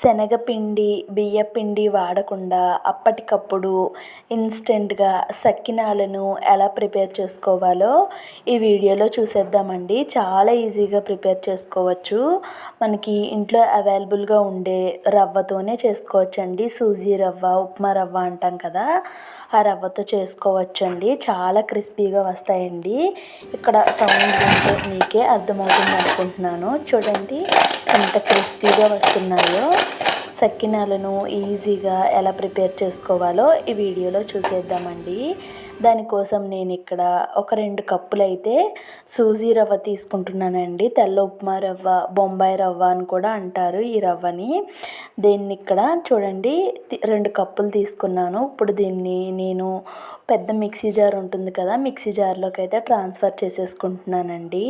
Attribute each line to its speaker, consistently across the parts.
Speaker 1: శనగపిండి బియ్యపిండి వాడకుండా అప్పటికప్పుడు ఇన్స్టెంట్గా సకినాలను ఎలా ప్రిపేర్ చేసుకోవాలో ఈ వీడియోలో చూసేద్దామండి. చాలా ఈజీగా ప్రిపేర్ చేసుకోవచ్చు. మనకి ఇంట్లో అవైలబుల్గా ఉండే రవ్వతోనే చేసుకోవచ్చండి. సూజీ రవ్వ ఉప్మా రవ్వ అంటాం కదా ఆ రవ్వతో చేసుకోవచ్చండి. చాలా క్రిస్పీగా వస్తాయండి. ఇక్కడ సౌండ్ వింటే మీకే అర్థమవుతుంది అనుకుంటున్నాను చూడండి ఎంత క్రిస్పీగా వస్తున్నాయో. సక్కినాలను ఈజీగా ఎలా ప్రిపేర్ చేసుకోవాలో ఈ వీడియోలో చూసేద్దామండి. దానికోసం నేను ఇక్కడ ఒక రెండు కప్పులు అయితే సూజీ రవ్వ తీసుకుంటున్నానండి. తెల్ల ఉప్మా రవ్వ బొంబాయి రవ్వ అని కూడా అంటారు ఈ రవ్వని. దీన్ని ఇక్కడ చూడండి రెండు కప్పులు తీసుకున్నాను. ఇప్పుడు దీన్ని నేను పెద్ద మిక్సీ జార్ ఉంటుంది కదా మిక్సీ జార్లోకి అయితే ట్రాన్స్ఫర్ చేసేసుకుంటున్నానండి.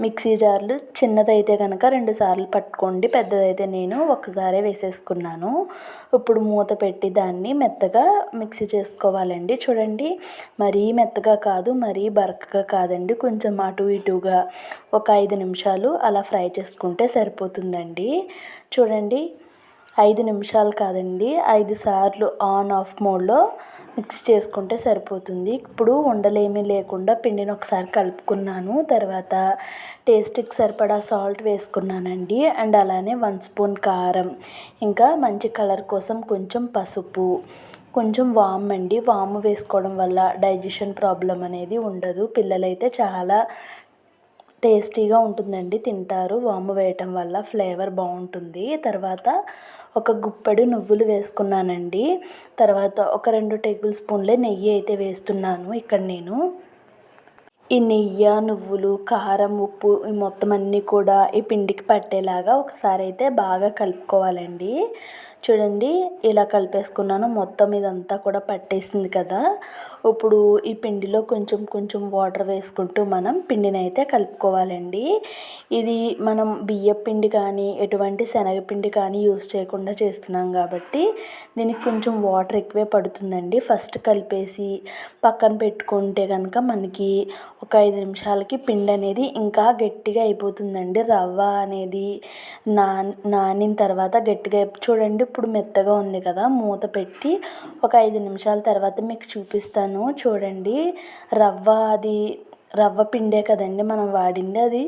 Speaker 1: మిక్సీ జార్లు చిన్నదైతే కనుక రెండు సార్లు పట్టుకోండి పెద్దదైతే నేను ఒకసారే వేసేసుకున్నాను. ఇప్పుడు మూత పెట్టి దాన్ని మెత్తగా మిక్సీ చేసుకోవాలండి. చూడండి మరీ మెత్తగా కాదు మరీ బరకగా కాదండి. కొంచెం అటు ఇటుగా ఒక ఐదు నిమిషాలు అలా ఫ్రై చేసుకుంటే సరిపోతుందండి. చూడండి ఐదు నిమిషాలు కాదండి. ఐదు సార్లు ఆన్ ఆఫ్ మోడ్లో మిక్స్ చేసుకుంటే సరిపోతుంది. ఇప్పుడు ఉండలేమీ లేకుండా పిండిని ఒకసారి కలుపుకున్నాను. తర్వాత టేస్ట్కి సరిపడా సాల్ట్ వేసుకున్నానండి. అండ్ అలానే వన్ స్పూన్ కారం. ఇంకా మంచి కలర్ కోసం కొంచెం పసుపు. కొంచెం వామ్ అండి. వాము వేసుకోవడం వల్ల డైజెషన్ ప్రాబ్లం అనేది ఉండదు. పిల్లలైతే చాలా టేస్టీగా ఉంటుందండి. తింటారు. వాము వేయటం వల్ల ఫ్లేవర్ బాగుంటుంది. తర్వాత ఒక గుప్పెడు నువ్వులు వేసుకున్నానండి. తర్వాత ఒక రెండు టేబుల్ స్పూన్లే నెయ్యి అయితే వేస్తున్నాను ఇక్కడ నేను. ఈ నెయ్యి నువ్వులు కారం ఉప్పు ఈ మొత్తం అన్నీ కూడా ఈ పిండికి పట్టేలాగా ఒకసారి అయితే బాగా కలుపుకోవాలండి. చూడండి ఇలా కలిపేసుకున్నాను. మొత్తం ఇదంతా కూడా పట్టేసింది కదా. ఇప్పుడు ఈ పిండిలో కొంచెం కొంచెం వాటర్ వేసుకుంటూ మనం పిండిని అయితే కలుపుకోవాలండి. ఇది మనం బియ్య పిండి కానీ ఎటువంటి శనగపిండి కానీ యూస్ చేయకుండా చేస్తున్నాం కాబట్టి దీనికి కొంచెం వాటర్ ఎక్కువే పడుతుందండి. ఫస్ట్ కలిపేసి పక్కన పెట్టుకుంటే కనుక మనకి ఒక ఐదు నిమిషాలకి పిండి అనేది ఇంకా గట్టిగా అయిపోతుందండి. రవ్వ అనేది నా నానిన తర్వాత గట్టిగా చూడండి ఇప్పుడు మెత్తగా ఉంది కదా మూత పెట్టి ఒక ఐదు నిమిషాల తర్వాత మీకు చూపిస్తాను. చూడండి రవ్వ అది రవ్వ పిండే కదండి మనం వాడింది అది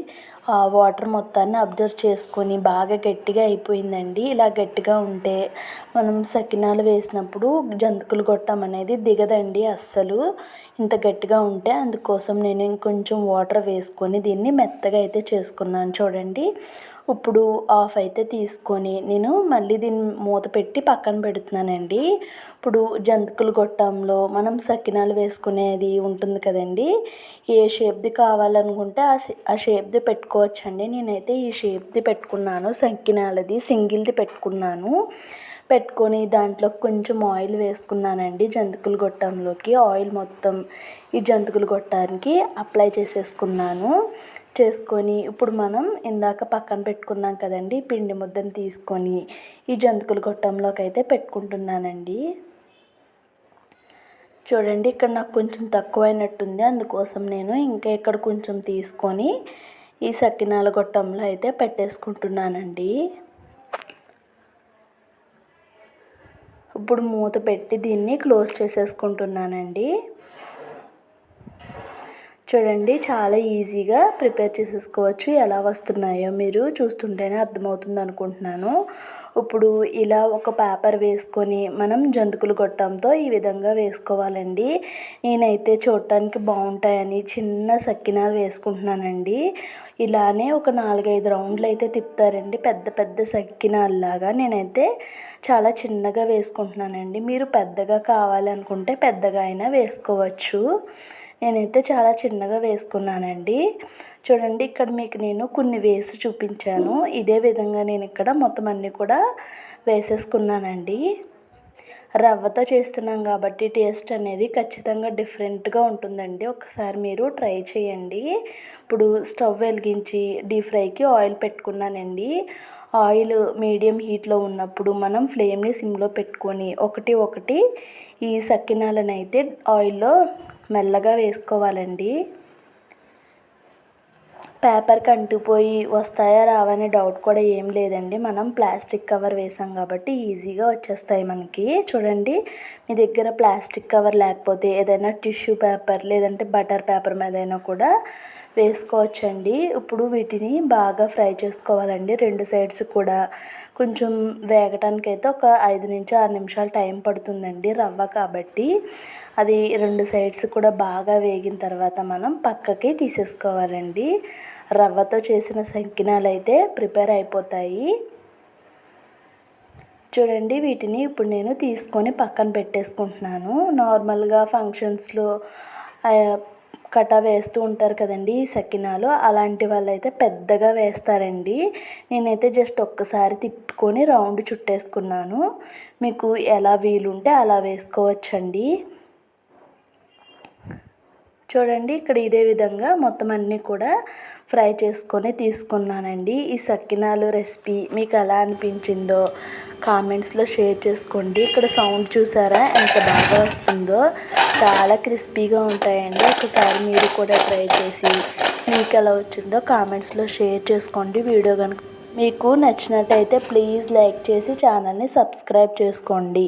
Speaker 1: వాటర్ మొత్తాన్ని అబ్జర్వ్ చేసుకొని బాగా గట్టిగా అయిపోయిందండి. ఇలా గట్టిగా ఉంటే మనం సకినాలు వేసినప్పుడు జంతికలు గొట్టం అనేది దిగదండి అస్సలు. ఇంత గట్టిగా ఉంటే అందుకోసం నేను ఇంకొంచెం వాటర్ వేసుకొని దీన్ని మెత్తగా అయితే చేసుకున్నాను చూడండి. ఇప్పుడు ఆఫ్ అయితే తీసుకొని నేను మళ్ళీ దీన్ని మూత పెట్టి పక్కన పెడుతున్నానండి. ఇప్పుడు జంతికలు గొట్టంలో మనం సకినాలు వేసుకునేది ఉంటుంది కదండి. ఏ షేప్ది కావాలనుకుంటే ఆ షేప్ది షేప్ది పెట్టుకోవచ్చండి. నేనైతే ఈ షేప్ది పెట్టుకున్నాను సంకినాలది సింగిల్ది పెట్టుకున్నాను. పెట్టుకొని దాంట్లో కొంచెం ఆయిల్ వేసుకున్నానండి జంతికలు గొట్టంలోకి. ఆయిల్ మొత్తం ఈ జంతికలు గొట్టానికి అప్లై చేసేసుకున్నాను. చేసుకొని ఇప్పుడు మనం ఇందాక పక్కన పెట్టుకున్నాం కదండి పిండి ముద్దను తీసుకొని ఈ జంతికలు గొట్టంలోకి అయితే పెట్టుకుంటున్నానండి. చూడండి ఇక్కడ నాకు కొంచెం తక్కువైనట్టుంది. అందుకోసం నేను ఇంకా ఇక్కడ కొంచెం తీసుకొని ఈ సకినాల గొట్టంలో అయితే పెట్టేసుకుంటున్నానండి. ఇప్పుడు మూత పెట్టి దీన్ని క్లోజ్ చేసేసుకుంటున్నానండి. చూడండి చాలా ఈజీగా ప్రిపేర్ చేసేసుకోవచ్చు. ఎలా వస్తున్నాయో మీరు చూస్తుంటేనే అర్థమవుతుంది అనుకుంటున్నాను. ఇప్పుడు ఇలా ఒక పేపర్ వేసుకొని మనం జంతుకులు గొట్టంతో ఈ విధంగా వేసుకోవాలండి. నేనైతే చూడటానికి బాగుంటాయని చిన్న సక్కినాలు వేసుకుంటున్నానండి. ఇలానే ఒక నాలుగైదు రౌండ్లు అయితే తిప్పుతారండి. పెద్ద పెద్ద సక్కినాల్లాగా నేనైతే చాలా చిన్నగా వేసుకుంటున్నానండి. మీరు పెద్దగా కావాలనుకుంటే పెద్దగా అయినా వేసుకోవచ్చు. నేనైతే చాలా చిన్నగా వేసుకున్నానండి. చూడండి ఇక్కడ మీకు నేను కొన్ని వేసి చూపించాను. ఇదే విధంగా నేను ఇక్కడ మొత్తం అన్నీ కూడా వేసేసుకున్నానండి. రవ్వతో చేస్తున్నాం కాబట్టి టేస్ట్ అనేది ఖచ్చితంగా డిఫరెంట్గా ఉంటుందండి. ఒకసారి మీరు ట్రై చేయండి. ఇప్పుడు స్టవ్ వెలిగించి డీప్ ఫ్రైకి ఆయిల్ పెట్టుకున్నానండి. ఆయిల్ మీడియం హీట్లో ఉన్నప్పుడు మనం ఫ్లేమ్ని సిమ్లో పెట్టుకొని ఒకటి ఒకటి ఈ సకినాలను అయితే ఆయిల్లో మెల్లగా వేసుకోవాలండి. పేపర్కి అంటుకుపోయి వస్తాయా రావా అనే డౌట్ కూడా ఏం లేదండి. మనం ప్లాస్టిక్ కవర్ వేసాం కాబట్టి ఈజీగా వచ్చేస్తాయి మనకి. చూడండి మీ దగ్గర ప్లాస్టిక్ కవర్ లేకపోతే ఏదైనా టిష్యూ పేపర్ లేదంటే బటర్ పేపర్ మీదైనా కూడా వేసుకోవచ్చండి. ఇప్పుడు వీటిని బాగా ఫ్రై చేసుకోవాలండి. రెండు సైడ్స్ కూడా కొంచెం వేగటానికి అయితే ఒక ఐదు నుంచి ఆరు నిమిషాలు టైం పడుతుందండి రవ్వ కాబట్టి. అది రెండు సైడ్స్ కూడా బాగా వేగిన తర్వాత మనం పక్కకి తీసేసుకోవాలండి. రవ్వతో చేసిన సకినాలు అయితే ప్రిపేర్ అయిపోతాయి. చూడండి వీటిని ఇప్పుడు నేను తీసుకొని పక్కన పెట్టేసుకుంటున్నాను. నార్మల్గా ఫంక్షన్స్లో కటా వేస్తూ ఉంటారు కదండి ఈ సకినాలు. అలాంటి వాళ్ళు అయితే పెద్దగా వేస్తారండి. నేనైతే జస్ట్ ఒక్కసారి తిప్పుకొని రౌండ్ చుట్టేసుకున్నాను. మీకు ఎలా వీలుంటే అలా వేసుకోవచ్చండి. చూడండి ఇక్కడ ఇదే విధంగా మొత్తం అన్నీ కూడా ఫ్రై చేసుకొని తీసుకున్నానండి. ఈ సకినాలు రెసిపీ మీకు ఎలా అనిపించిందో కామెంట్స్లో షేర్ చేసుకోండి. ఇక్కడ సౌండ్ చూసారా? ఎంత బాగా వస్తుందో. చాలా క్రిస్పీగా ఉంటాయండి. ఒకసారి మీరు కూడా ట్రై చేసి మీకు ఎలా వచ్చిందో కామెంట్స్లో షేర్ చేసుకోండి. వీడియో కనుక మీకు నచ్చినట్టయితే ప్లీజ్ లైక్ చేసి ఛానల్ని సబ్స్క్రైబ్ చేసుకోండి.